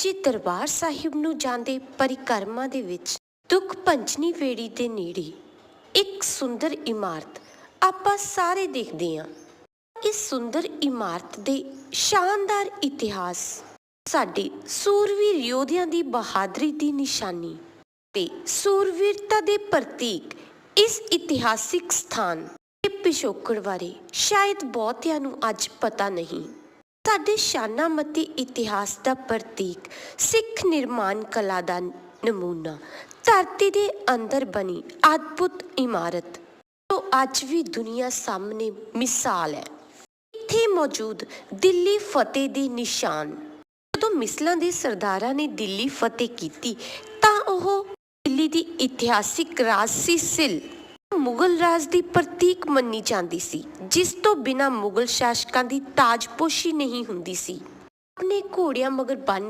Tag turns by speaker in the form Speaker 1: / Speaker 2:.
Speaker 1: ਸ੍ਰੀ ਦਰਬਾਰ ਸਾਹਿਬ ਨੂੰ ਜਾਂਦੇ ਪਰਿਕਰਮਾ ਦੇ ਵਿੱਚ, ਦੁੱਖ ਪੰਚਨੀ ਵੇੜੀ ਦੇ ਨੇੜੇ, ਇੱਕ ਸੁੰਦਰ ਇਮਾਰਤ ਆਪਾਂ ਸਾਰੇ ਦੇਖਦੇ ਹਾਂ। ਇਸ ਸੁੰਦਰ ਇਮਾਰਤ ਦੇ ਸ਼ਾਨਦਾਰ ਇਤਿਹਾਸ, ਸਾਡੇ ਸੂਰਵੀਰ ਯੋਧਿਆਂ ਦੀ ਬਹਾਦਰੀ ਦੀ ਨਿਸ਼ਾਨੀ ਤੇ ਸੂਰਵੀਰਤਾ ਦੇ ਪ੍ਰਤੀਕ ਇਸ ਇਤਿਹਾਸਿਕ ਸਥਾਨ ਦੇ ਪਿਛੋਕੜ ਬਾਰੇ ਸ਼ਾਇਦ ਬਹੁਤਿਆਂ ਨੂੰ ਅੱਜ ਪਤਾ ਨਹੀਂ। ਸਾਡੇ ਸ਼ਾਨਾਮਤੀ ਇਤਿਹਾਸ ਦਾ ਪ੍ਰਤੀਕ, ਸਿੱਖ ਨਿਰਮਾਣ ਕਲਾ ਦਾ ਨਮੂਨਾ, ਧਰਤੀ ਦੇ ਅੰਦਰ ਬਣੀ ਅਦਭੁਤ ਇਮਾਰਤ। ਜੋ ਅੱਜ ਵੀ ਦੁਨੀਆ ਸਾਹਮਣੇ ਮਿਸਾਲ ਹੈ। ਇੱਥੇ ਮੌਜੂਦ ਦਿੱਲੀ ਫਤਿਹ ਦੇ ਨਿਸ਼ਾਨ। ਜਦੋਂ ਮਿਸਲਾਂ ਦੇ ਸਰਦਾਰਾਂ ਨੇ ਦਿੱਲੀ ਫਤਿਹ ਕੀਤੀ, ਤਾਂ ਉਹ ਦਿੱਲੀ ਦੀ ਇਤਿਹਾਸਿਕ ਰਾਜਸੀ ਸਿਲ ਮੁਗਲ ਰਾਜ ਦੀ ਪ੍ਰਤੀਕ ਮੰਨੀ ਜਾਂਦੀ ਸੀ, ਜਿਸ ਤੋਂ ਬਿਨਾਂ ਮੁਗਲ ਸ਼ਾਸਕਾਂ ਦੀ ਤਾਜਪੋਸ਼ੀ ਨਹੀਂ ਹੁੰਦੀ ਸੀ। ਆਪਣੇ ਘੋੜਿਆਂ ਮਗਰ ਬੰਨ